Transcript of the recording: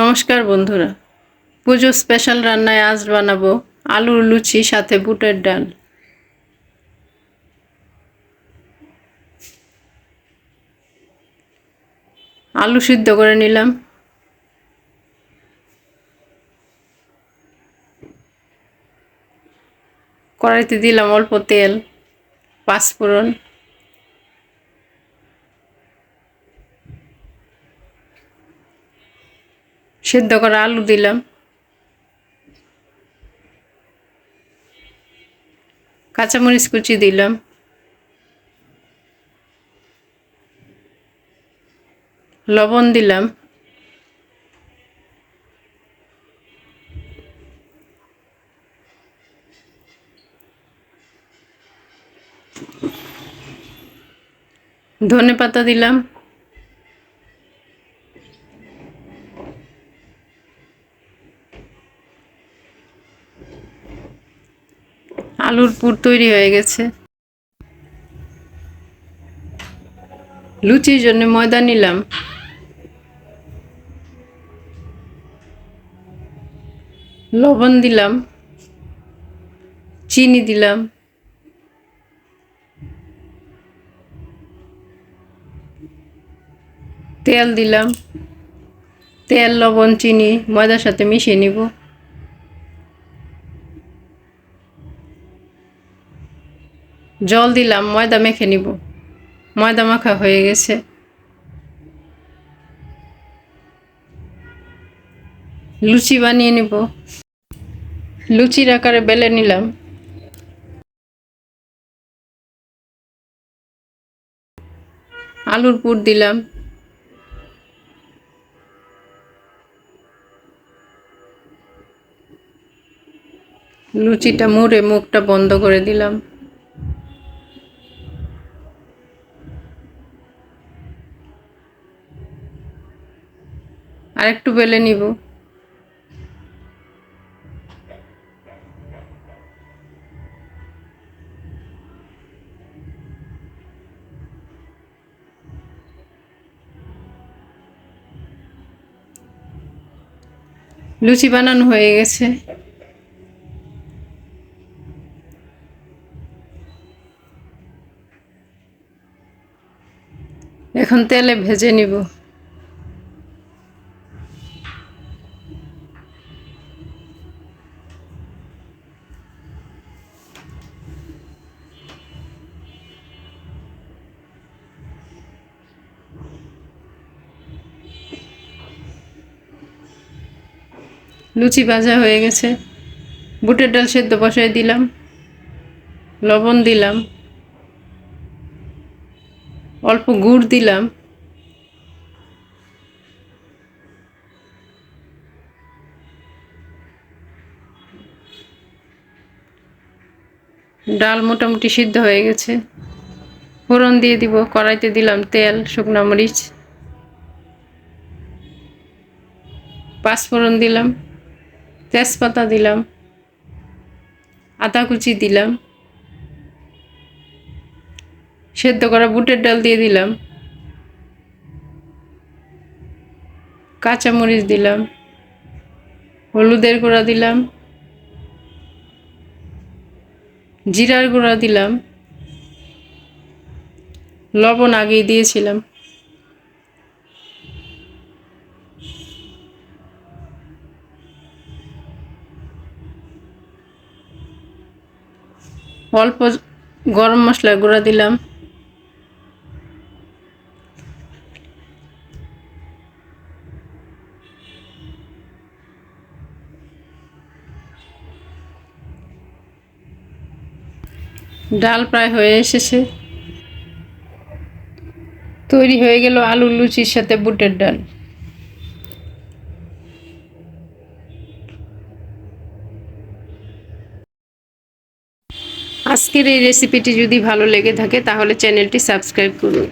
নমস্কার বন্ধুরা। পুজো স্পেশাল রান্নায় আজ বানাবো আলুর লুচি, সাথে বুটের ডাল। আলু সিদ্ধ করে নিলাম। কড়াইতে দিলাম অল্প তেল, পাঁচফোড়ন। সেদ্ধ করা আলু দিলাম। কাঁচামরিচ কুচি দিলাম। লবণ দিলাম। ধনে পাতা দিলাম। আলুর পুর তৈরি হয়ে গেছে। লুচির জন্য ময়দা নিলাম। লবণ দিলাম। চিনি দিলাম। তেল দিলাম। তেল, লবণ, চিনি ময়দার সাথে মিশিয়ে নিব। জল দিলাম, ময়দা মেখে নিব। ময়দা মাখা হয়ে গেছে। লুচি বানিয়ে নিব। লুচির আকারে বেলে নিলাম। আলুর পুর দিলাম। লুচিটা মুড়ে মুখটা বন্ধ করে দিলাম। আর একটু বেলে নিব। লুচি বানানো হয়ে গেছে। এখন তেলে ভেজে নিব। লুচি ভাজা হয়ে গেছে। বুটের ডাল সেদ্ধ বসাই দিলাম। লবণ দিলাম। অল্প গুড় দিলাম। ডাল মোটামুটি সিদ্ধ হয়ে গেছে। ফোড়ন দিয়ে দিব, কড়াইতে দিলাম তেল, শুকনো মরিচ। পাঁচ পাঁচফোড়ন দিলাম। তেজপাতা দিলাম আদা কুচি দিলাম, সেদ্ধ করা বুটের ডাল দিয়ে দিলাম, কাঁচামরিচ দিলাম, হলুদের গুঁড়া দিলাম, জিরার গুঁড়া দিলাম, লবণ আগেই দিয়েছিলাম। অল্প গরম মশলা গুঁড়া দিলাম। ডাল প্রায় হয়ে এসেছে। তৈরি হয়ে গেল আলু লুচির সাথে বুটের ডাল। আজকের এই রেসিপিটি যদি ভালো লেগে থাকে তাহলে চ্যানেলটি সাবস্ক্রাইব করুন।